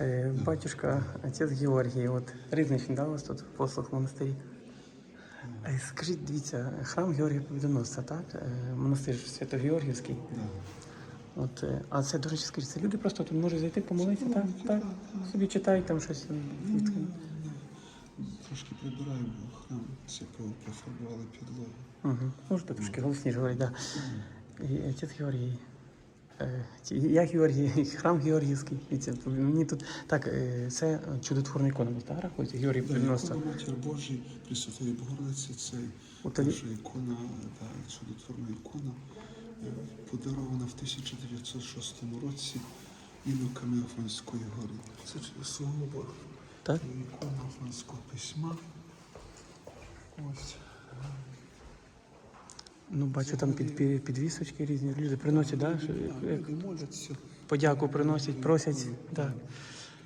Е, Батюшка, отець Георгій, от Різничний, да, у вас тут послуг в монастирі. Е, Скажіть, дивіться, храм Георгія Побідоносця, так? Е, Монастир Свято-Георгівський. От, а це, до речі, скажіть, це люди просто тут можуть зайти помолитися, так? так? Собі читають там щось. відкрили. Трошки прибираємо храм, це коли пофарбували підлогу. Угу. Можете трошки голосніше говорити, так. Да. І отець Георгій. Е, Я Георгій, храм Георгіївський. Мені тут так, е, це чудотворна ікона, так, рахується? Георгій. Ікона Матір Божий, Пресвятої Богородиці, це тоді- ікона, да, чудотворна ікона, е, подарована в 1906 році іноками Афонської гори. Це сугубо ікона Афонського письма. Ось. Ну, бачу, там під, під, підвісочки різні. Люди приносять, як моляться. подяку приносять, просять. Так.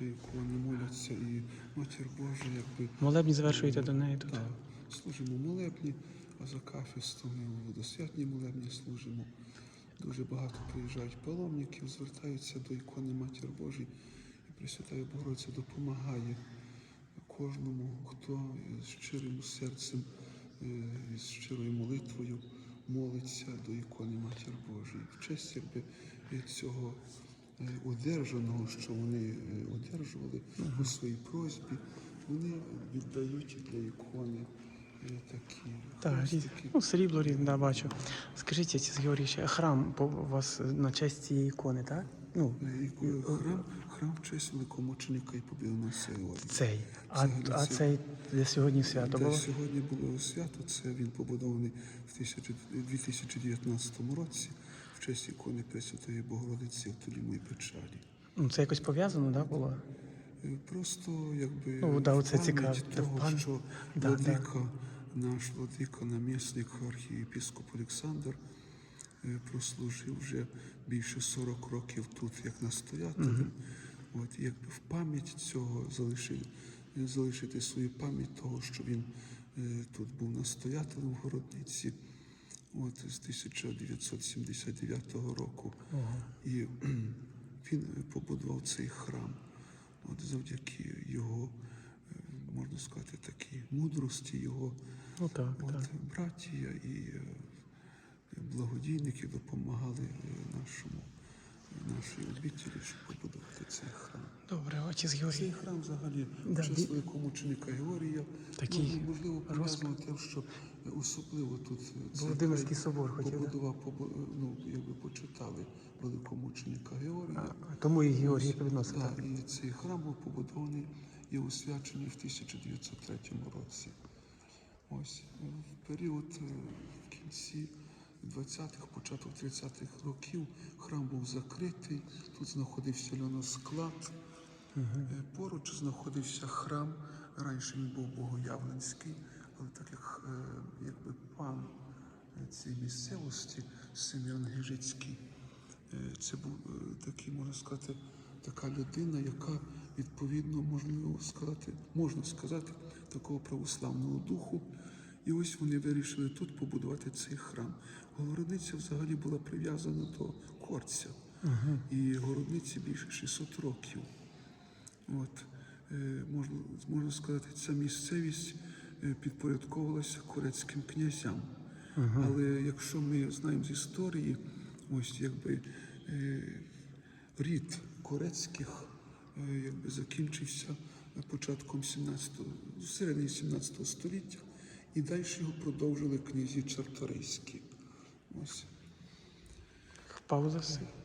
Ікони моляться і Матір Божа, якби Молебні завершуєте до неї тут. Так, служимо молебні, а за кафестом водосвятні молебні служимо. Дуже багато приїжджають паломників, звертаються до ікони Матір Божої, і Пресвятая Богородиця допомагає кожному, хто з щирим серцем, е, з щирою молитвою молиться до ікони Матір Божої. В честь якби від цього е, одержаного, що вони е, одержували у своїй просьбі, вони віддають для ікони е, такі Так, різ... ну, срібло різне, да, бачу. Скажіть, Георгій, храм у вас на честь цієї ікони, так? Ну, Е, Храм, храм честь великомученика і побідоносця Георгія. цей. А, а цей для сьогодні свято Де було? сьогодні було свято, це він побудований в 1000 2019 році в честь ікони Пресвятої Богородиці в Толімої печалі. Ну, це якось пов'язано, да, було? Е, Просто якби Ну, да, пам'ять цікаво. того, Пам- що Да, владика, наш владика, намісник архієпископ Олександр е, прослужив вже більше 40 років тут як настоятелем. От якби в пам'ять цього залишив, залишити свою пам'ять того, що він е, тут був настоятелем в городниці. От з 1979 року. І він побудував цей храм. От завдяки його, е, можна сказати, такій мудрості, його Ну так, от, так. братія і е, благодійники допомагали е, нашому, нашій обітелі, щоб побудувати цей храм. Добре, отець Георгій. Цей храм взагалі Да, честь він- великомученика Георгія. Такий ну, можливо пов'язано тим, що е, особливо тут е, Володимирський собор хотів, побудував, побу- ну, якби почитали великомученика Георгія. А, Тому і Георгій Так, так. і цей храм був побудований і освячений в 1903 році. Ось е, в період е, в кінці 20-х, початок 30-х років храм був закритий. Тут знаходився льоносклад. Е, Поруч знаходився храм. Раніше він був Богоявленський, але так як е, якби пан е, цієї місцевості Симеон Гижицький, це був такий, можна сказати, така людина, яка відповідно можливо сказати, можна сказати, такого православного духу. І ось вони вирішили тут побудувати цей храм. Городниця взагалі була прив'язана до Корця. І городниці більше 600 років. От, е, можна, можна сказати, ця місцевість е, підпорядковувалася корецьким князям. Але якщо ми знаємо з історії, ось якби е, рід корецьких е, якби закінчився початком 17, в середині 17 століття, і далі його продовжили князі Чарторийські. Ось. Пауза.